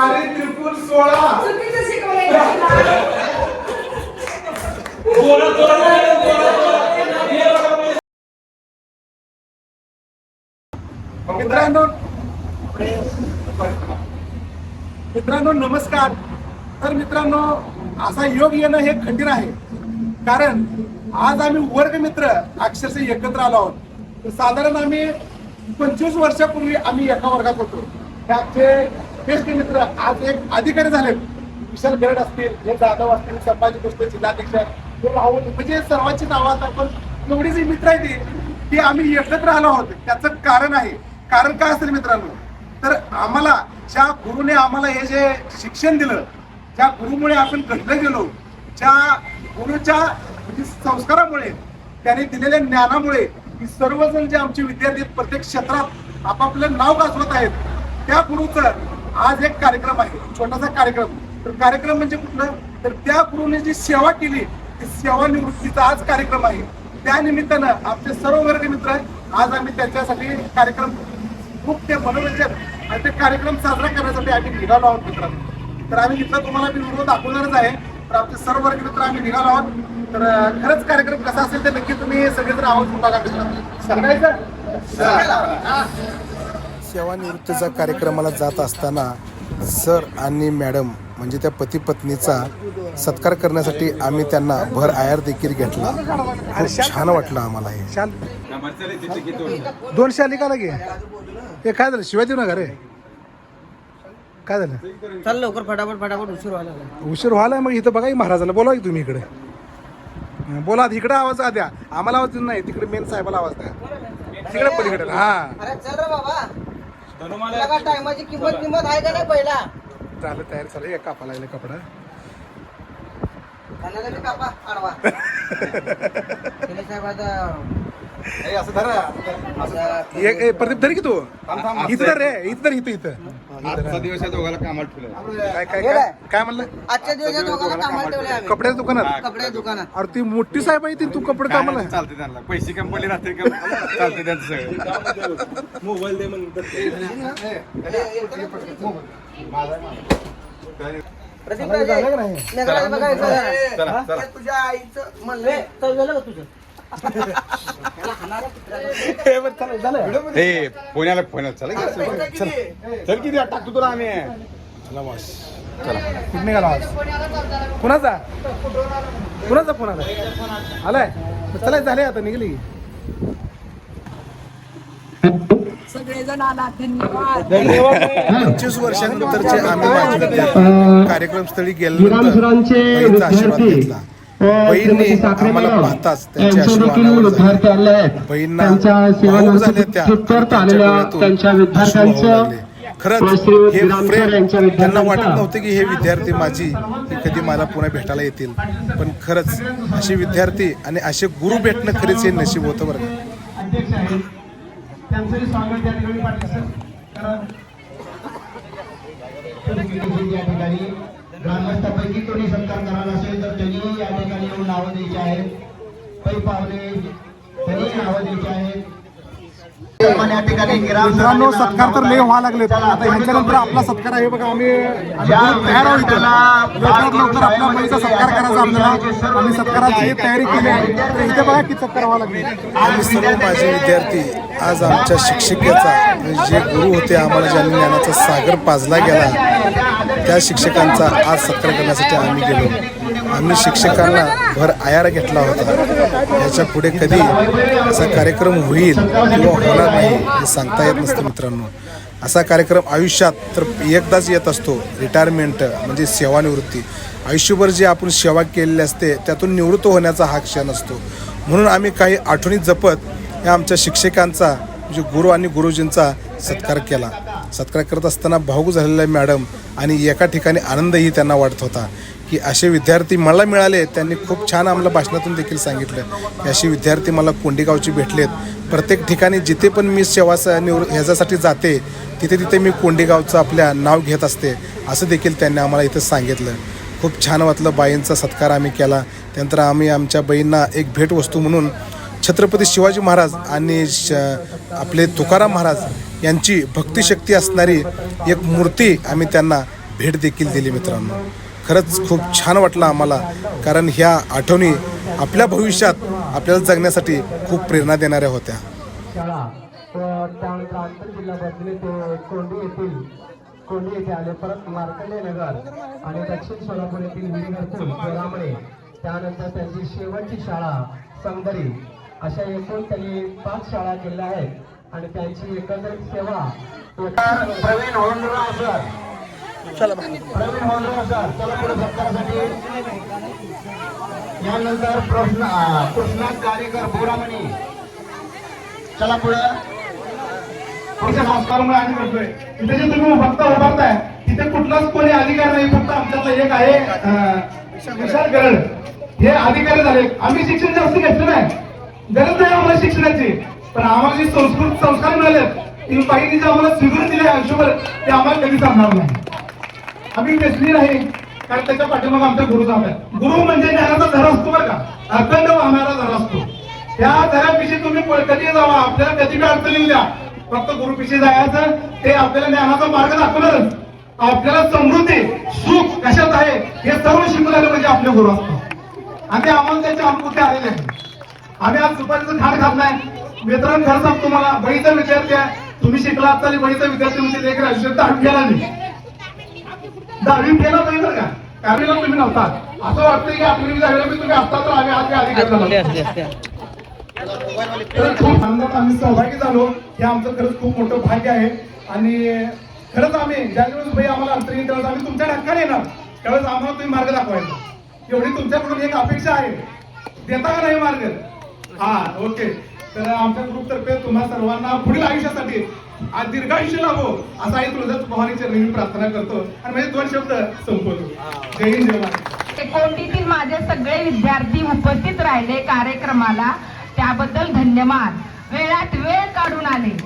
चारी त्रिपुल सोळा. चुकीचं शिकवलंय? मित्रांनो मित्रांनो नमस्कार. तर मित्रांनो असा योग येणं हे खंडीर आहे. कारण आज आम्ही वर्गमित्र अक्षरशः एकत्र आलो आहोत. तर साधारण आम्ही पंचवीस वर्षापूर्वी आम्ही एका वर्गात होतो. हे तेच ते मित्र आज एक अधिकारी झाले विशाल गरड असतील हे जाधव असतील संभाजी गोष्ट जिल्हाध्यक्ष हे राहुल म्हणजे सर्वांची नावात आपण एवढी जी मित्र आहे ती आम्ही एकत्र आलो आहोत. त्याचं कारण आहे. कारण काय असेल मित्रांनो? तर आम्हाला ज्या गुरुने आम्हाला हे जे शिक्षण दिलं ज्या गुरुमुळे आपण घडलं गेलो ज्या गुरुच्या म्हणजे संस्कारामुळे त्याने दिलेल्या ज्ञानामुळे ही सर्वजण जे आमचे विद्यार्थी आहेत, प्रत्येक क्षेत्रात आपापलं नाव गाजवत आहेत त्या गुरुचं आज एक कार्यक्रम आहे छोटासा कार्यक्रम. तर कार्यक्रम म्हणजे कुठलं? तर त्या गुरुने जी सेवा केली ती सेवा निवृत्तीचा आज कार्यक्रम आहे. त्या निमित्तानं आमचे सर्व वर्ग मित्र आज आम्ही त्यांच्यासाठी कार्यक्रम खूप ते मनोरंजन आणि ते कार्यक्रम साजरा करण्यासाठी आम्ही निघालो आहोत मित्रांनो. तर आम्ही इथं तुम्हाला मी व्हिडिओ दाखवणारच आहे तर आमचे सर्व वर्ग मित्र आम्ही निघालो आहोत. तर खरंच कार्यक्रम कसा असेल ते नक्की तुम्ही सगळेजण आवाज बघा मित्रांनो सांगायचं सेवानिवृत्तीचा कार्यक्रमाला जात असताना सर आणि मॅडम म्हणजे त्या पती पत्नीचा सत्कार करण्यासाठी आम्ही त्यांना भर आयार देखील घेतला. खूप छान वाटलं आम्हाला हे. शाल दोन शाली का लागे हे काय झालं? शिवाय देऊ नका रे काय झालं? चल लवकर फटाफट फटाफट उशीर व्हायला लागला. उशीर व्हायला मग इथं बघा की महाराजाला बोला की तुम्ही इकडे. हं, बोला इकडे आवाज द्या. आम्हाला आवाज देऊ नाही तिकडे मेन साहेबाला आवाज द्या. तिकडे पलीकडे. हा. अरे चल रे बाबा. काय टायमाची किंमत किंमत आहे का नाही पहिला? झालं तयार झालं. एक कापा लागले कपडा. कापा आडवा. साहेब आता असं धरा प्रदीप धर की तू इथं धर रे इथं धर इथं इथं आजचा दिवस या दोघाला कामाला ठेवलं काय काय काय काय म्हणलं आजच्या दिवस या दोघांना कामाला ठेवले आम्ही कपड्याच्या दुकानात कपड्या दुकानात अरे ती मोठी साहेब आहे ती तू कपडे कामाला चालते त्यांना पैसे कंपनी राहते का चालते त्यांचं सगळं प्रदीप झालं राजे, का नाही? नगराचं बघायचं जरा. चला चला ते तुझ्या आईचं म्हणलं चल झालं का तुझं ए पुण्याला पुण्याला चला की. चल. चल किती टाकतो तुला आम्ही. चला वास कुठे निघाला आवाज कुणाचा? कुणाचा फोन आला आलाय? मग चला झाले आता निघली. सगळेजण आला धन्यवाद. पंचवीस वर्षांनंतरचे आम्ही कार्यक्रमस्थळी गेल्यानंतर बहीणचा आशीर्वाद घेतला. आम्हाला पाहताच त्यांच्या लागले. खरंच हे प्रेम त्यांना वाटत नव्हतं की हे विद्यार्थी माझी कधी मला पुन्हा भेटायला येतील. पण खरंच असे विद्यार्थी आणि असे गुरु भेटणं खरेच हे नशीब होतं बरं का. ग्रामस्थापैकी कोणी सत्कार करायला असेल तर त्यांनी या ठिकाणी येऊन नावं द्यायची आहेत. पै पावले त्यांनी नावं द्यायची आहेत. मित्रांनो सत्कार तर लय व्हायला लागले आता ह्याच्यानंतर आपला सत्कार आहे बघा आम्ही तयार आहोत इथं. लवकरात लवकर आपल्या बहिणीचा सत्कार करायचा आपल्याला. आम्ही सत्काराची तयारी केली आहे तर इथे बघा किती सत्कार व्हावं लागले. आम्ही सर्व माझे विद्यार्थी आज आमच्या शिक्षकेचा म्हणजे जे गुरु होते आम्हाला ज्यांनी ज्ञानाचा सागर पाजला गेला त्या शिक्षकांचा आज सत्कार करण्यासाठी आम्ही गेलो. आम्ही शिक्षकांना भर आयार घेतला होता. याच्यापुढे कधी असा कार्यक्रम होईल किंवा होणार नाही हे सांगता येत नसतं मित्रांनो. असा कार्यक्रम आयुष्यात तर एकदाच येत असतो. रिटायरमेंट म्हणजे सेवानिवृत्ती. आयुष्यभर जे आपण सेवा केलेली असते त्यातून निवृत्त होण्याचा हा क्षण असतो. म्हणून आम्ही काही आठवणी जपत या आमच्या शिक्षकांचा म्हणजे गुरु आणि गुरुजींचा सत्कार केला. सत्कार करत असताना भाऊक झालेल्या मॅडम आणि एका ठिकाणी आनंदही त्यांना वाटत होता. की असे विद्यार्थी मला मिळाले त्यांनी खूप छान आम्हाला भाषणातून देखील सांगितलं. की असे विद्यार्थी मला कोंडेगावचे भेटलेत. प्रत्येक ठिकाणी जिथे पण मी सेवा निवृ ह्याच्यासाठी जाते तिथे तिथे मी कोंडेगावचं आपल्या नाव घेत असते असं देखील त्यांनी आम्हाला इथं सांगितलं. खूप छान वाटलं बाईंचा सत्कार आम्ही केला. त्यानंतर आम्ही आमच्या बाईंना एक भेटवस्तू म्हणून छत्रपती शिवाजी महाराज आणि श आपले तुकाराम महाराज यांची भक्तिशक्ती असणारी एक मूर्ती आम्ही त्यांना भेट देखील दिली मित्रांनो. खरंच खूप छान वाटलं आम्हाला कारण ह्या आठवणी आपल्या भविष्यात आपल्याला जगण्यासाठी खूप प्रेरणा देणाऱ्या होत्या. त्यानंतर आंतरजिल्हा बदली ते कोंडी येथील कोंडी येथे आले. परत मार्कंडे नगर आणि दक्षिण सोलापूर येथील विहिरीघरपूर पेरामणे त्यानंतर त्यांची शेवटची शाळा संगरी अशा एकूण त्यांनी पाच शाळा केल्या आहेत. आणि त्यांची एकंदरीत सेवा प्रवीण होऊन सर. चला यानंतर प्रश्न कृष्णा कारेकर बोरामणी. चला पुढं. आमच्या संस्कारामुळे आम्ही करतोय तिथे जे तुम्ही फक्त उभारताय तिथे कुठलाच कोणी अधिकार नाही फक्त आमच्यातला एक आहे विशाल गरड. हे अधिकारी झाले. आम्ही शिक्षण जास्त घेतलं नाही. गरज नाही आम्हाला शिक्षणाची. पण आम्हाला जे संस्कृत संस्कार मिळाले ती बाईने जे आम्हाला स्वीकृत दिले आयुष्यभर ते आम्हाला कधी सांगणार नाही. आम्ही व्यसनी नाही कारण त्याच्या पाठीमागे आमचा गुरु आहे. गुरु म्हणजे ज्ञानाचा धरा असतो बरं का. अखंड वाहणारा धरा असतो. त्या धऱ्यापिशी तुम्ही कधी जावा आपल्याला त्याची बी अडचणी द्या. फक्त गुरुपिशी जायचं ते आपल्याला ज्ञानाचा मार्ग दाखवणारच. आपल्याला समृद्धी सुख कशात आहे हे सर्व शिकवलेलं म्हणजे आपले गुरु असतो. आणि आम्हाला त्याचे अनुभूती आलेले आहेत. आम्ही आज सुपारीचं खाण खात नाही मित्रांनो खरं सांगतो तुम्हाला बळीचा विद्यार्थी आहे तुम्ही शिकला तरी बळीचा विद्यार्थी म्हणजे लेकर आयुष्यात आठ गेला नाही. दहावी केला नाही बरं का? दहावीला तुम्ही नव्हता. असं वाटतं की आठवी दहावीला बी तुम्ही असता तर आम्ही आज अधिकारी झालो तर खूप आनंदात आम्ही सहभागी झालो. हे आमचं खरंच खूप मोठं भाग्य आहे. आणि खरंच आम्ही ज्यावेळेस भाई आम्हाला येईल त्यावेळेस आम्ही तुमच्या हक्काने येणार. त्यावेळेस आम्हाला तुम्ही मार्ग दाखवायचा. एवढी तुमच्याकडून एक अपेक्षा आहे. देता का नाही मार्ग? हा ओके. तर आमच्या ग्रुपतर्फे तुम्हा सर्वांना पुढील आयुष्यासाठी आज दीर्घ आयुष्य लाभो असा आई तुळजात भवानीच्या नेहमी प्रार्थना करतो. आणि म्हणजे दोन शब्द संपवतो. जय हिंद जय कोंडीतील माझे सगळे विद्यार्थी उपस्थित राहिले कार्यक्रमाला. त्याबद्दल धन्यवाद. वेळात वेळ काढून आले.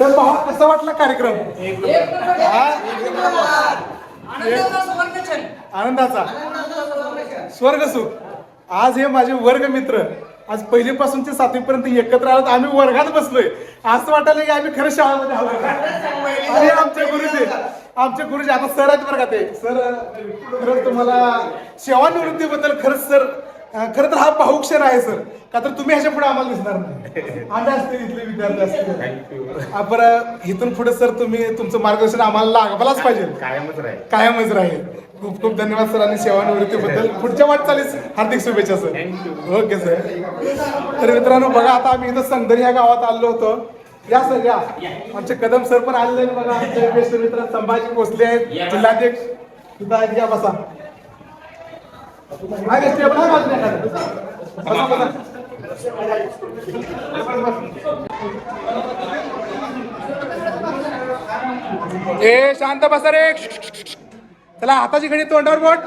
तर भावा कसा वाटला कार्यक्रम? आनंदाचा. स्वर्ग सुख आज हे माझे वर्ग मित्र आज पहिलीपासून ते सातवीपर्यंत एकत्र आलो आम्ही वर्गात बसलोय. असं वाटायला की आम्ही खरं शाळेमध्ये आलो. आणि आमचे गुरुजी आमचे गुरुजी आता सर आहेत बरं का ते. सर खरंच तुम्हाला सेवानिवृत्तीबद्दल खरंच सर खरं तर हा भाऊक क्षण आहे सर. का तर तुम्ही ह्याच्या पुढे आम्हाला दिसणार नाही. आम्ही असते इथले विद्यार्थी असते बरं इथून पुढे सर तुम्ही तुमचं मार्गदर्शन आम्हाला लागलाच पाहिजे. कायमच राहील. कायमच राहील. खूप खूप धन्यवाद सर आणि सेवानिवृत्तीबद्दल. पुढच्या वाटचालीस हार्दिक शुभेच्छा सर. Okay sir. तर मित्रांनो बघा आता आम्ही इथं संदरी ह्या गावात आलो होतो. या सर या. आमचे कदम सर पण आलेले बघा. आमचे मित्र संभाजी भोसले आहेत जिल्हाध्यक्ष. सुद्धा आहेत या. बसा, बसा. ए शांत बसा रे. चला हाताची घडी तोंडावर बोट.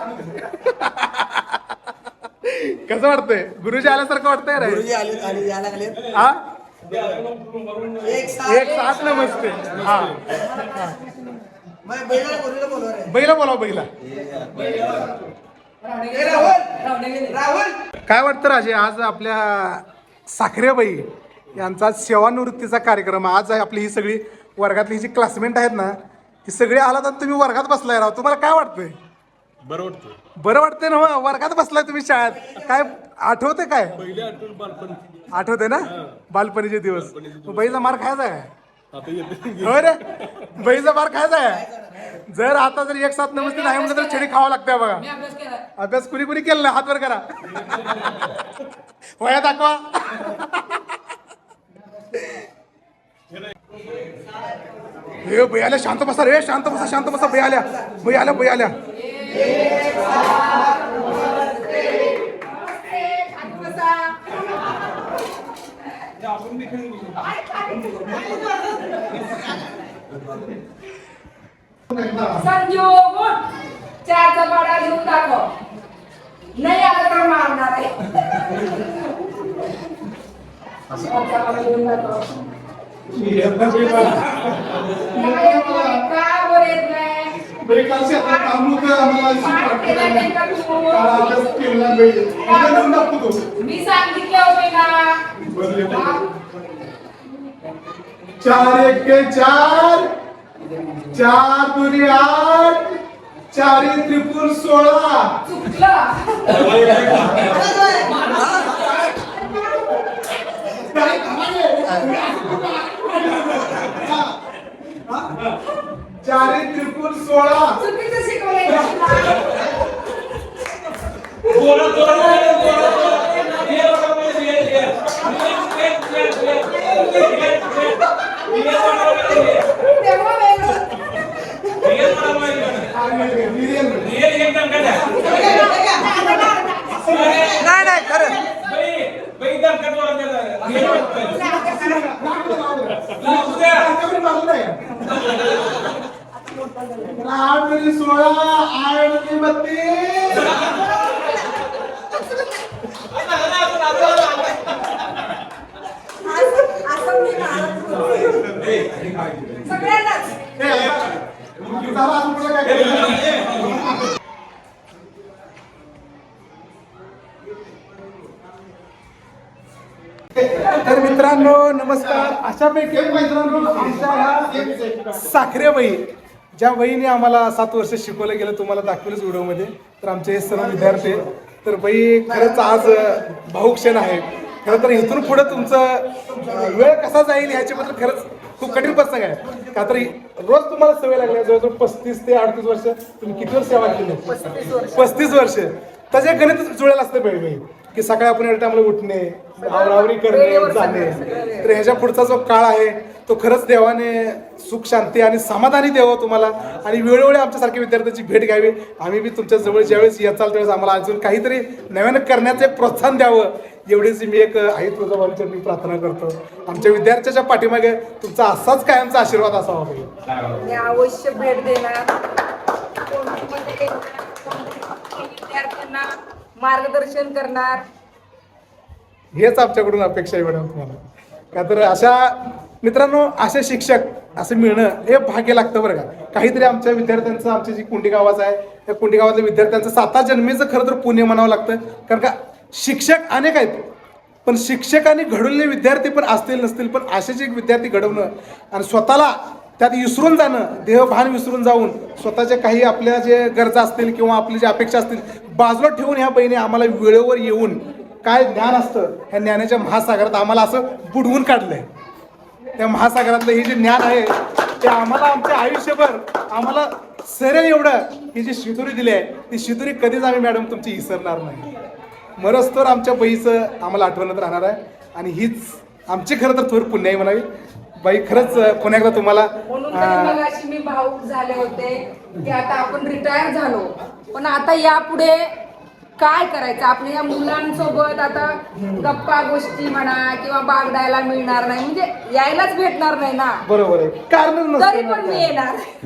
कसं वाटतंय? गुरुजी आल्यासारखं वाटतंय रे. गुरुजी आले आले यायला लागले हा? एक साथ साथ नमस्ते हा. गुरुला बोलवा बैला बोलाव बैला. राहुल! काय वाटतं राजे आज आपल्या साखरेबाई यांचा सेवानिवृत्तीचा कार्यक्रम आज आपली ही सगळी वर्गातली जी क्लासमेट आहेत ना ती सगळी आला तर तुम्ही वर्गात बसलाय राव. तुम्हाला काय वाटतंय? बरं वाटतं बरं वाटतंय ना हो? वर्गात बसलाय तुम्ही शाळेत. काय आठवते काय? पहिले आठवण बालपण आठवते ना? बालपणीचे दिवस. बाईचा मार खायचा काय? आता येते हो रे? बाईचा मार खायचा आहे जर आता जर एक साथ नमस्ते नाही म्हटलं तर छेडी खावा लागते बघा. अभ्यास कुणी कुणी केला हात वर करा. वया दाखवा. हे बाई आल्या शांत बसा रे शांत बसा शांत बसा चारचा पाडा घेऊन दाखव. नाही आलं तर मारणार आहे. मी होते ना चार एक चार चार दुरी आठ चारी त्रिपुर सोळा चारी. त्रिपुल सोळा नाही नाही खरं आठ दुरी सोळा आठ दुरी बत्तीस हे, चला, आता पुढे काय करायचं? तर मित्रांनो नमस्कार. अशापैकी मित्रांनो आमच्या साखरे वही ज्या वहीने आम्हाला सात वर्ष शिकवलं गेलं तुम्हाला दाखवलंच व्हिडिओमध्ये. तर आमचे हे सर्व विद्यार्थी आहेत. तर बाई खरंच आज भाऊ क्षण आहे. खरं तर इथून पुढे तुमचं वेळ कसा जाईल ह्याच्याबद्दल खरंच खूप कठीण प्रसंग आहे. का तर रोज तुम्हाला सवय लागली. जवळजवळ पस्तीस ते अडतीस वर्ष तुम्ही किती वर्ष सेवा केली? पस्तीस वर्ष. त्याचे गणित जुळेल असते बाई की सकाळी आपण टायमाला उठणे आवरावरी करणे जाणे. तर ह्याच्या पुढचा जो काळ आहे तो खरंच देवाने सुख शांती आणि समाधानी द्यावं तुम्हाला. आणि वेळोवेळी आमच्यासारख्या विद्यार्थ्यांची भेट घ्यावी. आम्ही बी तुमच्या जवळ ज्यावेळेस येचाल त्यावेळेस आम्हाला अजून काहीतरी नव्यानं करण्याचं प्रोत्साहन द्यावं. एवढीच मी एक आई तुळजाभवानीच्या मी प्रार्थना करतो. आमच्या विद्यार्थ्याच्या पाठीमागे तुमचा असाच कायमचा आशीर्वाद असावा पाहिजे मी अवश्य भेट देणार. मार्गदर्शन करणार. हेच आमच्याकडून अपेक्षा आहे मॅडम तुम्हाला. का तर अशा मित्रांनो असे शिक्षक असं मिळणं हे भाग्य लागतं बरं का. काहीतरी आमच्या विद्यार्थ्यांचं आमची जी कुंडी गावाचं आहे त्या कुंडी गावातल्या विद्यार्थ्यांचं साता जन्मीचं खरं तर पुण्य म्हणावं लागतं. कारण का शिक्षक अनेक आहेत. पण शिक्षकांनी घडवलेले विद्यार्थी पण असतील नसतील पण असेच एक विद्यार्थी घडवणं आणि स्वतःला त्यात विसरून जाणं देहभान विसरून जाऊन स्वतःच्या काही आपल्या जे गरजा असतील किंवा आपली जे अपेक्षा असतील बाजूला ठेवून ह्या बहिणी आम्हाला वेळेवर येऊन काय ज्ञान असतं ह्या ज्ञानाच्या महासागरात आम्हाला असं बुडवून काढलंय. त्या महासागरातलं हे जे ज्ञान आहे ते आम्हाला आमच्या आयुष्यभर आम्हाला सरळ एवढं. ही जी शिदुरी दिली आहे ती शिदुरी कधीच आम्ही मॅडम तुमची विसरणार नाही. मरस्तोर आमच्या बहीचं आम्हाला आठवणत राहणार आहे. आणि हीच आमची खरं तर थोर पुण्य आहे म्हणावी. बाई खरंच पुन्हा एकदा तुम्हाला म्हणून तर मी भाऊक झाले होते की आता आपण रिटायर झालो. पण आता यापुढे काय करायचं? आपल्या या मुलांसोबत आता गप्पा गोष्टी म्हणा किंवा बागडायला मिळणार नाही म्हणजे यायलाच भेटणार नाही ना. बरोबर आहे. कारणच तरी नसतं पण मी येणार.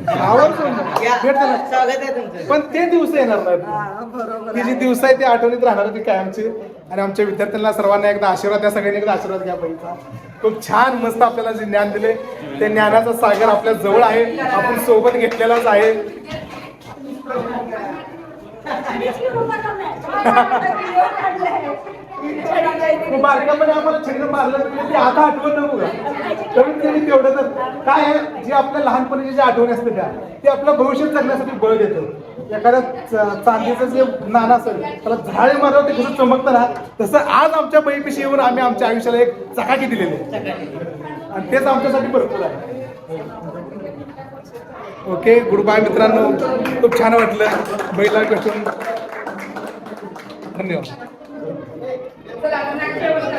स्वागत आहे तुमचं. पण ते दिवस येणार नाहीत. हा, बरोबर ती जी दिवस आहे ते आठवणीत राहणार ती कायमची. आणि आमच्या विद्यार्थ्यांना सर्वांना एकदा आशीर्वाद त्या सगळ्यांनी एकदा आशीर्वाद घ्या पाहिजे खूप छान मस्त आपल्याला जे ज्ञान दिले. ते ज्ञानाचा सागर आपल्या जवळ आहे. आपण सोबत घेतलेलाच आहे. मार्गामध्ये आम्हाला छंद मारलं तर ते आता आठवण नको कमीत कमी तेवढं तर काय आहे जे आपल्या लहानपणीची जे आठवणी असते त्या ते आपलं भविष्य जगण्यासाठी बळ देतं एखाद्या चांदीचं जे नाणं असेल त्याला झाडे मारलं ते कसं चमकतं ना तसं आज आमच्या बहिणीशी येऊन आम्ही आमच्या आयुष्याला एक चकाकी दिलेली आणि तेच आमच्यासाठी भरपूर आहे. ओके गुड बाय मित्रांनो. खूप छान वाटलं. बैला कसून धन्यवाद.